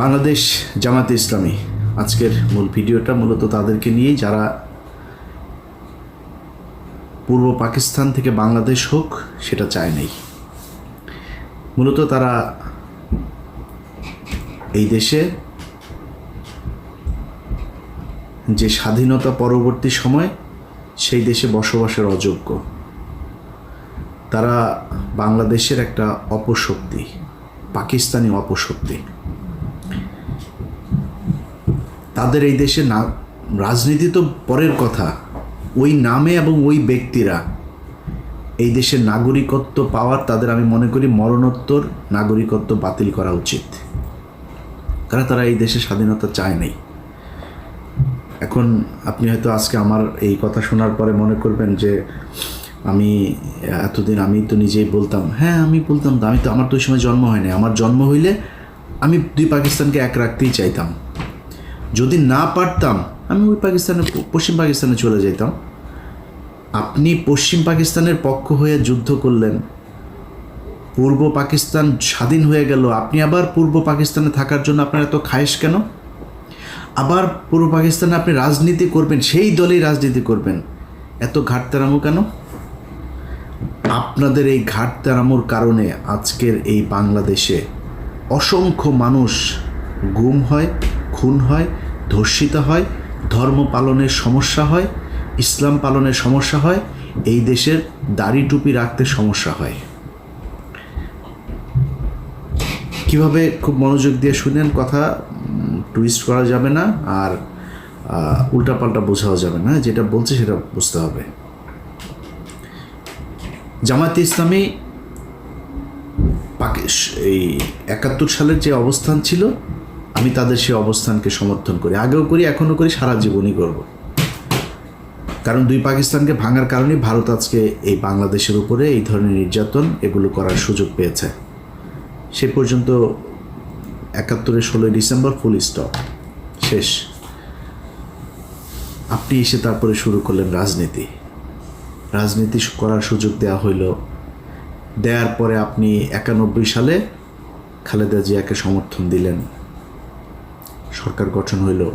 বাংলাদেশ জামাতে ইসলামী। আজকের মূল ভিডিওটা মূলত তাদেরকে নিয়েই, যারা পূর্ব পাকিস্তান থেকে বাংলাদেশ হোক, সেটা চায় নাই। মূলত তারা এই দেশে যে স্বাধীনতা পরবর্তী সময়, সেই দেশে বসবাসের অযোগ্য। তারা বাংলাদেশের একটা অপশক্তি, পাকিস্তানি অপশক্তি। তাদের এই দেশে না, রাজনীতি তো পরের কথা। ওই নামে এবং ওই ব্যক্তিরা, এই দেশের নাগরিকত্ব পাওয়ার তাদের আমি মনে করি মরণোত্তর নাগরিকত্ব বাতিল করা উচিত। কারণ তারা এই দেশে স্বাধীনতা চায় নাই? এখন আপনি হয়তো আজকে আমার এই কথা শোনার পরে মনে করবেন যে আমি, এতদিন আমি তো নিজেই বলতাম হ্যাঁ আমি বলতাম তো, আমি তো, আমার তো ওই সময় জন্ম হয়নি। আমার জন্ম হইলে আমি দুই পাকিস্তানকে এক রাখতেই চাইতাম। যদি না পারতাম, আমি ওই পাকিস্তানে পশ্চিম পাকিস্তানে চলে যেতাম আপনি পশ্চিম পাকিস্তানের পক্ষ হয়ে যুদ্ধ করলেন। পূর্ব পাকিস্তান স্বাধীন হয়ে গেল। আপনি আবার পূর্ব পাকিস্তানে থাকার জন্য আপনার এত খায়েশ কেন? আবার পূর্ব পাকিস্তানে আপনি রাজনীতি করবেন, সেই দলেই রাজনীতি করবেন। এত ঘাটতেরামো কেন? আপনাদের এই ঘাটতেরামোর কারণে আজকের এই বাংলাদেশে অসংখ্য মানুষ গুম হয়। খুন হয়, ধর্ষিত হয়, ধর্ম পালনের সমস্যা হয়, ইসলাম পালনের সমস্যা হয়, এই দেশের দাড়ি টুপি রাখতে সমস্যা হয়। কীভাবে খুব মনোযোগ দিয়ে শুনেন কথা টুইস্ট করা যাবে না আর উল্টাপাল্টা বোঝাও যাবে না, যেটা বলছে সেটা বুঝতে হবে। জামায়াতে ইসলামী এই একাত্তর সালের যে অবস্থান ছিল আমি তাদের সেই অবস্থানকে সমর্থন করি। আগেও করি, এখনও করি, সারা জীবনই করব। কারণ দুই পাকিস্তানকে ভাঙার কারণে ভারত আজকে এই বাংলাদেশের উপরে এই ধরনের নির্যাতন এগুলো করার সুযোগ পেয়েছে। সে পর্যন্ত একাত্তরের ষোলোই ডিসেম্বর ফুল স্টপ শেষ। আপনি এসে তারপরে শুরু করলেন রাজনীতি। রাজনীতি করার সুযোগ দেওয়া হইল। দেওয়ার পরে আপনি একানব্বই সালে খালেদা জিয়াকে সমর্থন দিলেন। সরকার গঠন হইল।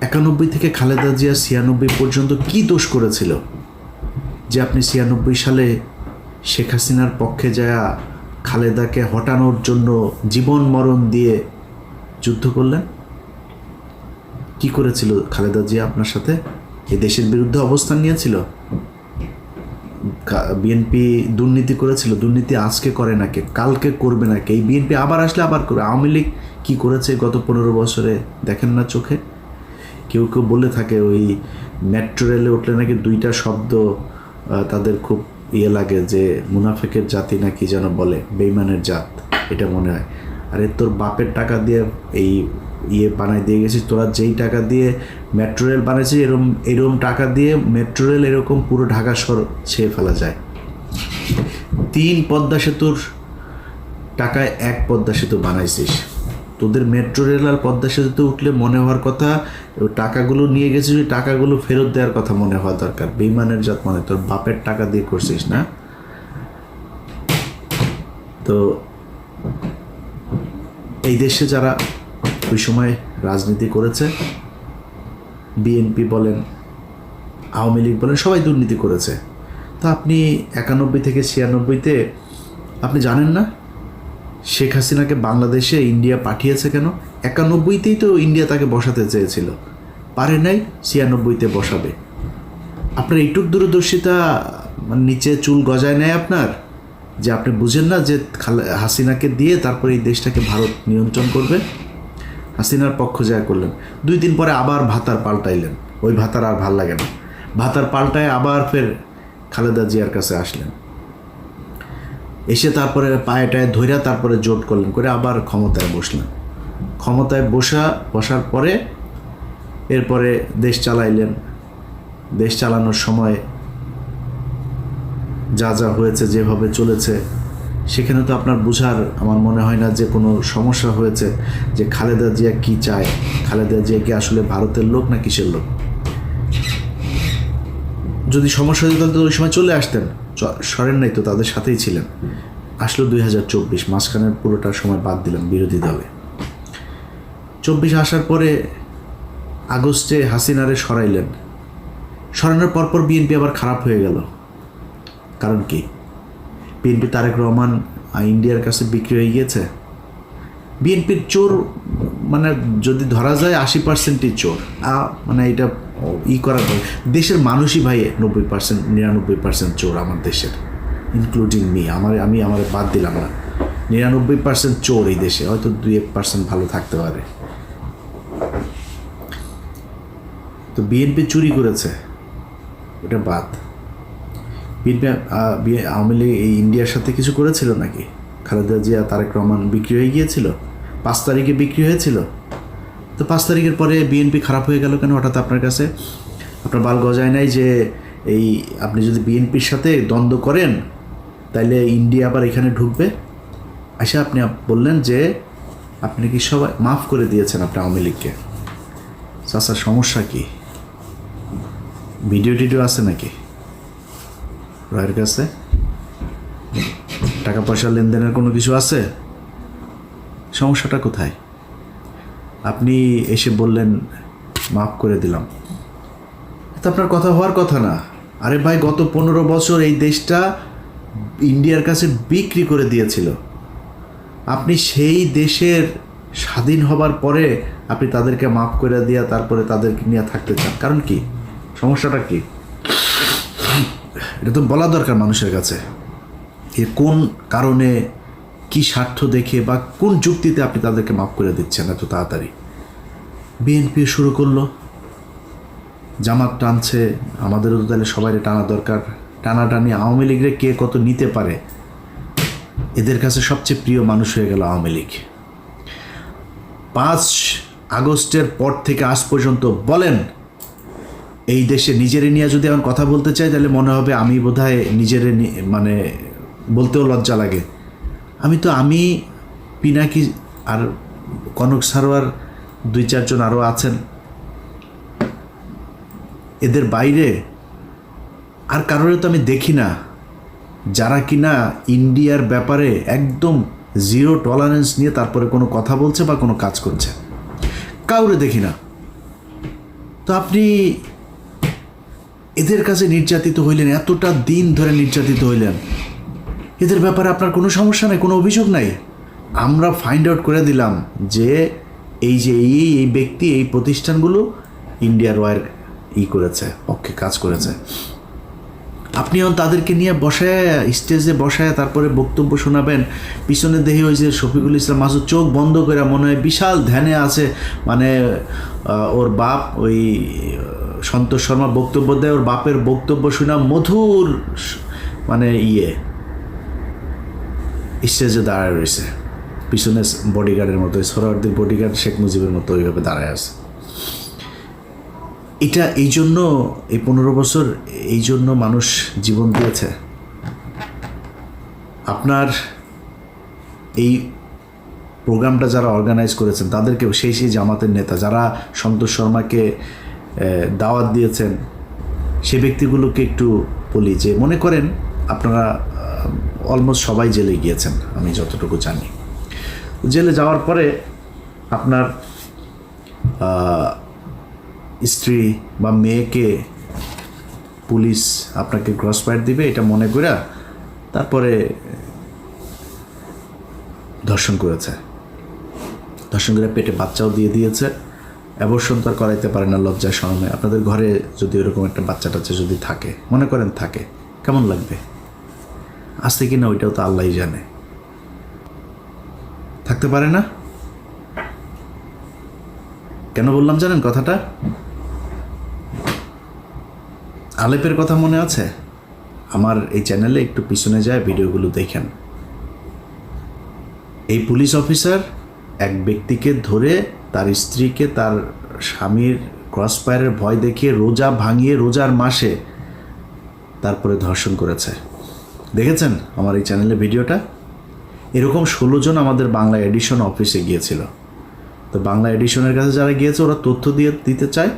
একানব্বই থেকে খালেদা জিয়া ছিয়ানব্বই পর্যন্ত কি দোষ করেছিল? যে আপনি ছিয়ানব্বই সালে শেখ হাসিনার পক্ষে যায়া খালেদাকে হটানোর জন্য জীবন মরণ দিয়ে যুদ্ধ করলেন? কি করেছিল খালেদা জিয়া আপনার সাথে? এ দেশের বিরুদ্ধে অবস্থান নিয়েছিল? বিএনপি দুর্নীতি করেছিল? দুর্নীতি আজকে করে নাকি কালকে করবে নাকি এই বিএনপি আবার আসলে আবার করবে? আওয়ামী লীগ কী করেছে গত পনেরো বছরে দেখেন না চোখে? কেউ কেউ বলে থাকে ওই মেট্রো রেলে উঠলে নাকি দুইটা শব্দ তাদের খুব ইয়ে লাগে যে মুনাফেকের জাতি নাকি যেন বলে, বেইমানের জাত, এটা মনে হয়। আরে তোর বাপের টাকা দিয়ে এই ইয়ে বানাই দিয়ে গেছিস, তোরা যেই টাকা দিয়ে মেট্রো রেল বানাইছিস এরকম এরকম টাকা দিয়ে মেট্রো রেল এরকম পুরো ঢাকা শহর ছেয়ে ফেলা যায়। তিন পদ্মা সেতুর টাকায় এক পদ্মা সেতু বানাইছিস। তোদের মেট্রো রেল আর পদ্মা সেতুতে উঠলে মনে হওয়ার কথা টাকাগুলো নিয়ে গেছিস টাকাগুলো ফেরত দেওয়ার কথা মনে হওয়া দরকার। বেইমানের জাত মানে তোর বাপের টাকা দিয়ে করছিস না? তো এই দেশে যারা ওই সময় রাজনীতি করেছে, বিএনপি বলেন, আওয়ামী লীগ বলেন, সবাই দুর্নীতি করেছে। তা আপনি একানব্বই থেকে ছিয়ানব্বইতে, আপনি জানেন না? শেখ হাসিনাকে বাংলাদেশে ইন্ডিয়া পাঠিয়েছে কেন? একানব্বইতেই তো ইন্ডিয়া তাকে বসাতে চেয়েছিল। পারে নাই, ছিয়ানব্বইতে বসাবে। আপনার এইটুক দূরদর্শিতা মানে নিচে চুল গজায় নেয় আপনার? যে আপনি বুঝেন না যে হাসিনাকে দিয়ে তারপরে এই দেশটাকে ভারত নিয়ন্ত্রণ করবে? হাসিনার পক্ষ যা করলেন। দুই দিন পরে আবার ভাতার পাল্টাইলেন। ওই ভাতার আর ভালো লাগে না। ভাতার পাল্টায় আবার ফের খালেদা জিয়ার কাছে আসলেন। এসে তারপরে পায়ে টায়ে ধইরা তারপরে জোট করলেন, করে আবার ক্ষমতায় বসলেন। ক্ষমতায় বসা, বসার পরে এরপরে দেশ চালাইলেন। দেশ চালানোর সময় যা যা হয়েছে, যেভাবে চলেছে, সেখানে তো আপনার বোঝার আমার মনে হয় না যে কোনো সমস্যা হয়েছে, যে খালেদা জিয়া কি চায়, খালেদা জিয়া কি আসলে ভারতের লোক না কিসের লোক? যদি সমস্যা হতো তাহলে ওই সময় চলে আসতেন। সরেন নাই তো, তাদের সাথেই ছিলেন। আসলো দুই হাজার চব্বিশ, মাঝখানের পুরোটা সময় বাদ দিলাম বিরোধী দলে। চব্বিশ আসার পরে আগস্টে হাসিনারে সরাইলেন। সরানোর পরপর বিএনপি আবার খারাপ হয়ে গেল। কারণ কি? বিএনপি তারেক রহমান ইন্ডিয়ার কাছে বিক্রি হয়ে গিয়েছে। বিএনপির চোর মানে যদি ধরা যায় আশি পার্সেন্টই চোর। মানে এটা ই করা দেশের মানুষই ভাই নব্বই পার্সেন্ট নিরানব্বই পার্সেন্ট চোর আমার দেশের ইনক্লুডিং মি আমার, আমি আমার বাদ দিলাম না। নিরানব্বই পার্সেন্ট চোর এই দেশে, হয়তো দুই এক পার্সেন্ট ভালো থাকতে পারে। তো বিএনপি চুরি করেছে, ওটা বাদ। বিএনপি আওয়ামী লীগ এই ইন্ডিয়ার সাথে কিছু করেছিল নাকি? খালেদা জিয়া, তারেক রহমান বিক্রি হয়ে গিয়েছিল, পাঁচ তারিখে বিক্রি হয়েছিল। তো পাঁচ তারিখের পরে বিএনপি খারাপ হয়ে গেল কেন? হঠাৎ আপনার কাছে আপনার বাল গজায় নাই যে এই আপনি যদি বিএনপির সাথে দ্বন্দ্ব করেন, তাইলে ইন্ডিয়া আবার এখানে ঢুকবে? আচ্ছা আপনি বললেন যে আপনি কি সবাই মাফ করে দিয়েছেন আপনি আওয়ামী লীগকে। চাচার সমস্যা কি? ভিডিও টিডিও আছে নাকি? রয়ের কাছে? টাকা পয়সা লেনদেনের কোনো কিছু আছে? সমস্যাটা কোথায়? আপনি এসে বললেন, মাফ করে দিলাম। তো আপনার কথা হওয়ার কথা না। আরে ভাই, গত পনেরো বছর এই দেশটা ইন্ডিয়ার কাছে বিক্রি করে দিয়েছিল। আপনি সেই দেশের স্বাধীন হবার পরে আপনি তাদেরকে মাফ করে দিয়া তারপরে তাদেরকে নিয়ে থাকতে চান। কারণ কি? সমস্যাটা কি? এটা তো বলা দরকার মানুষের কাছে। এ কোন কারণে কি স্বার্থ দেখে বা কোন যুক্তিতে আপনি তাদেরকে মাফ করে দিচ্ছেন এত তাড়াতাড়ি? বিএনপি শুরু করল। জামাত টানছে, আমাদেরও তো তাহলে সবাই টানা দরকার। টানাটানি আওয়ামী লীগরে কে কত নিতে পারে? এদের কাছে সবচেয়ে প্রিয় মানুষ হয়ে গেল আওয়ামী লীগ। পাঁচ আগস্টের পর থেকে আজ পর্যন্ত বলেন, এই দেশে নিজেরে নিয়ে যদি এখন কথা বলতে চাই, তাহলে মনে হবে আমি বোধহয় নিজেরে মানে বলতেও লজ্জা লাগে। আমি তো, আমি, পিনাকি আর কনক সারোয়ার দুই চারজন আরও আছেন। এদের বাইরে আর কারোর তো আমি দেখি না। যারা কিনা ইন্ডিয়ার ব্যাপারে একদম জিরো টলারেন্স নিয়ে তারপরে কোনো কথা বলছে বা কোনো কাজ করছে। কাউরে দেখি না। তো আপনি এদের কাছে নির্যাতিত হইলেন, এতটা দিন ধরে নির্যাতিত হইলেন। এদের ব্যাপারে আপনার কোনো সমস্যা নেই, কোনো অভিযোগ নাই। আমরা ফাইন্ড আউট করে দিলাম যে এই যে এই এই ব্যক্তি, এই প্রতিষ্ঠানগুলো ইন্ডিয়ার ওয়ার ই করেছে, পক্ষে কাজ করেছে। আপনি এখন তাদেরকে নিয়ে বসায় স্টেজে বসায় তারপরে বক্তব্য শোনাবেন। পিছনে দেখি ওই যে শফিকুল ইসলাম মাসুদ চোখ বন্ধ করে মনে হয় বিশাল ধ্যানে আছে। মানে ওর বাপ ওই, সন্তোষ শর্মা বক্তব্য দেয়, ওর বাপের বক্তব্য শোনা মধুর মানে ইয়ে। স্টেজে দাঁড়ায় রয়েছে। পিছনে বডিগার্ডের মতো সরোয়ার্দির বডিগার্ড শেখ মুজিবের মতো ওইভাবে দাঁড়ায় আছে। এটা এই জন্য এই পনেরো বছর এই জন্য মানুষ জীবন দিয়েছে। আপনার এই প্রোগ্রামটা যারা অর্গানাইজ করেছেন তাদেরকে সেই সেই জামাতের নেতা, যারা সন্তোষ শর্মাকে দাওয়াত দিয়েছেন, সে ব্যক্তিগুলোকে একটু বলি যে, মনে করেন আপনারা অলমোস্ট সবাই জেলে গিয়েছেন, আমি যতটুকু জানি। জেলে যাওয়ার পরে আপনার স্ত্রী বা মেয়েকে পুলিশ আপনাকে ক্রস ফায়ার দিবে, এটা মনে করে তারপরে ধর্ষণ করেছে। ধর্ষণ করে পেটে বাচ্চাও দিয়ে দিয়েছে অ্যাবর্ষণ তো আর করাইতে পারে না লজ্জায় শরমে আপনাদের ঘরে যদি ওরকম একটা বাচ্চা টাচ্চা যদি থাকে, মনে করেন থাকে, কেমন লাগবে? আসতে কি না ওইটাও তো আল্লাহই জানে। থাকতে পারে না? কেন বললাম জানেন কথাটা? আলেপের কথা মনে আছে? আমার এই চ্যানেলে একটু পিছনে যায়, ভিডিওগুলো দেখেন। এই পুলিশ অফিসার এক ব্যক্তিকে ধরে তার স্ত্রীকে তার স্বামীর ক্রসফায়ারের ভয় দেখিয়ে রোজা ভাঙিয়ে রোজার মাসে তারপরে ধর্ষণ করেছে। দেখেছেন আমার এই চ্যানেলে ভিডিওটা? এরকম ষোলো জন আমাদের বাংলা এডিশন অফিসে গিয়েছিল। তো বাংলা এডিশনের কাছে যারা গিয়েছে, ওরা তথ্য দিয়ে দিতে চায়।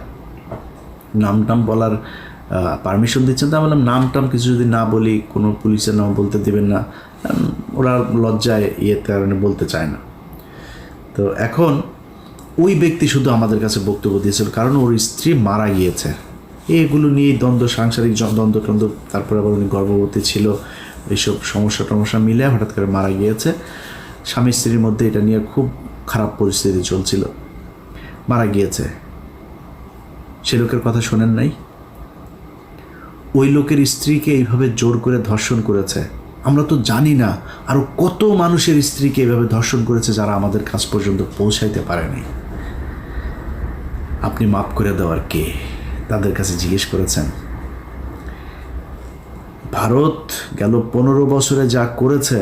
নাম টাম বলার পারমিশন দিচ্ছেন। তা বললাম, নাম টাম কিছু যদি না বলি, কোনো পুলিশের নাম বলতে দেবেন না ওরা লজ্জায় ইয়ের কারণে বলতে চায় না। তো এখন ওই ব্যক্তি শুধু আমাদের কাছে বক্তব্য দিয়েছিল, কারণ ওর স্ত্রী মারা গিয়েছে। এগুলো নিয়ে দ্বন্দ্ব, সাংসারিক দ্বন্দ্ব টন্দ্ব তারপরে আবার উনি গর্ভবতী ছিল। এইসব সমস্যা টমস্যা মিলে হঠাৎ করে মারা গিয়েছে। স্বামী স্ত্রীর মধ্যে এটা নিয়ে খুব খারাপ পরিস্থিতি চলছিল। মারা গিয়েছে। সে লোকের কথা শোনেন নাই। ওই লোকের স্ত্রীকে এইভাবে জোর করে ধর্ষণ করেছে। আমরা তো জানি না আরও কত মানুষের স্ত্রীকে এভাবে ধর্ষণ করেছে যারা আমাদের কাছ পর্যন্ত পৌঁছাইতে পারেনি আপনি মাফ করে দেওয়ার কে তাদের কাছে জিজ্ঞেস করেছেন? ভারত গেল পনেরো বছরে যা করেছে,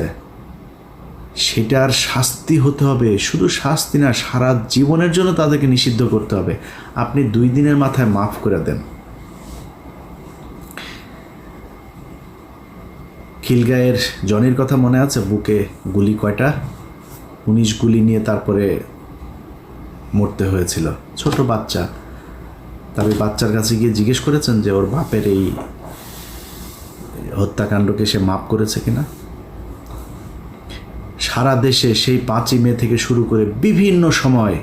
সেটার শাস্তি হতে হবে। শুধু শাস্তি না, সারা জীবনের জন্য তাদেরকে নিষিদ্ধ করতে হবে। আপনি দুই দিনের মাথায় মাফ করে দেন। খিলগাঁয়ের জনির কথা মনে আছে? বুকে গুলি কয়টা? উনিশ গুলি নিয়ে তারপরে মরতে হয়েছিল। ছোট বাচ্চা। তবে বাচ্চার কাছে গিয়ে জিজ্ঞেস করেছেন যে, ওর বাপের এই হত্যাকাণ্ডকে সে মাপ করেছে কিনা? সারা দেশে সেই পাঁচই মে থেকে শুরু করে বিভিন্ন সময়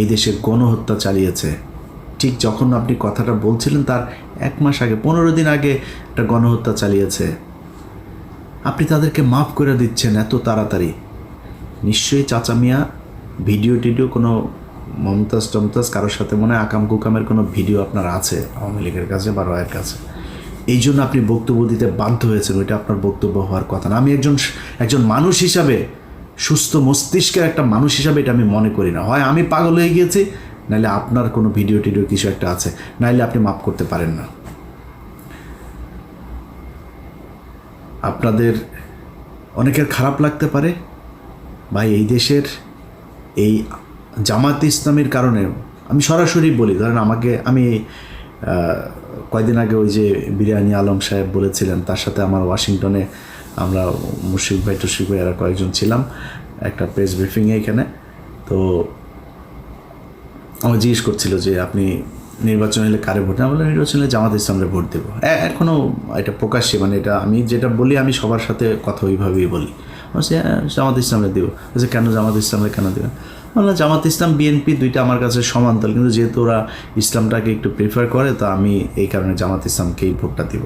এই দেশে গণহত্যা চালিয়েছে। ঠিক যখন আপনি কথাটা বলছিলেন তার এক মাস আগে, পনেরো দিন আগে একটা গণহত্যা চালিয়েছে। আপনি তাদেরকে মাফ করে দিচ্ছেন এত তাড়াতাড়ি। নিশ্চয়ই চাচা মিয়া ভিডিও টিডিও কোনো মমতাজ টমতাজ কারোর সাথে মনে হয় আকাম কুকামের কোনো ভিডিও আপনার আছে আওয়ামী লীগের কাছে বা রয়ের কাছে? এই জন্য আপনি বক্তব্য দিতে বাধ্য হয়েছেন, ওইটা আপনার বক্তব্য হওয়ার কথা না। আমি একজন একজন মানুষ হিসাবে, সুস্থ মস্তিষ্কের একটা মানুষ হিসাবে এটা আমি মনে করি না। হয় আমি পাগল হয়ে গিয়েছি নাহলে আপনার কোনো ভিডিও টিডিও কিছু একটা আছে নাহলে আপনি মাফ করতে পারেন না। আপনাদের অনেকের খারাপ লাগতে পারে ভাই এই দেশের এই জামাত ইসলামের কারণে, আমি সরাসরি বলি, ধরেন আমাকে, আমি কয়দিন আগে ওই যে বিরিয়ানি আলম সাহেব বলেছিলেন তার সাথে আমার ওয়াশিংটনে আমরা মুশিক ভাই টুশিক ভাই এরা কয়েকজন ছিলাম একটা প্রেস ব্রিফিংয়ে এখানে। তো আমার জিজ্ঞেস করছিল যে আপনি নির্বাচন হলে কারে ভোট? আমি বললাম নির্বাচন হলে জামাত ইসলামরে ভোট দেবো। এখনও এটা প্রকাশ্যে মানে এটা আমি যেটা বলি আমি সবার সাথে কথা ওইভাবেই বলি। "হ্যাঁ, জামাত ইসলামে দেবো। বলছে কেন জামাত ইসলামে কেন দেবে বললাম জামাত ইসলাম, বিএনপি দুইটা আমার কাছে সমান্তরাল কিন্তু যেহেতু ওরা ইসলামটাকে একটু প্রিফার করে, তো আমি এই কারণে জামাত ইসলামকেই ভোটটা দিব।